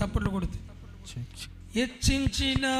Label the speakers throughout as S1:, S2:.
S1: చప్పట్లు కొడుతుంది హెచ్చించినావయ్యా.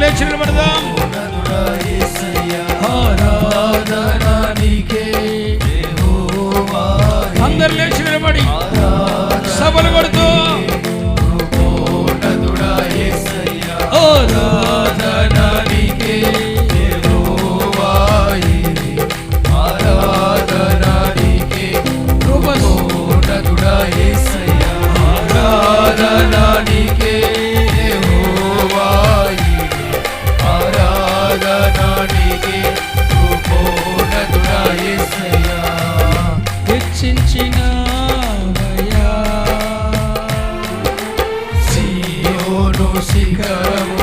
S1: లేచి నిలబడదాం అందరు లేచి నిలబడి musica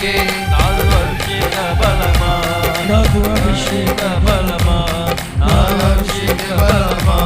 S1: అభిషేకే నాదు అభిషేక బలమా? నాదు అభిషేక బలమా? నాదు అభిషేక బలమా?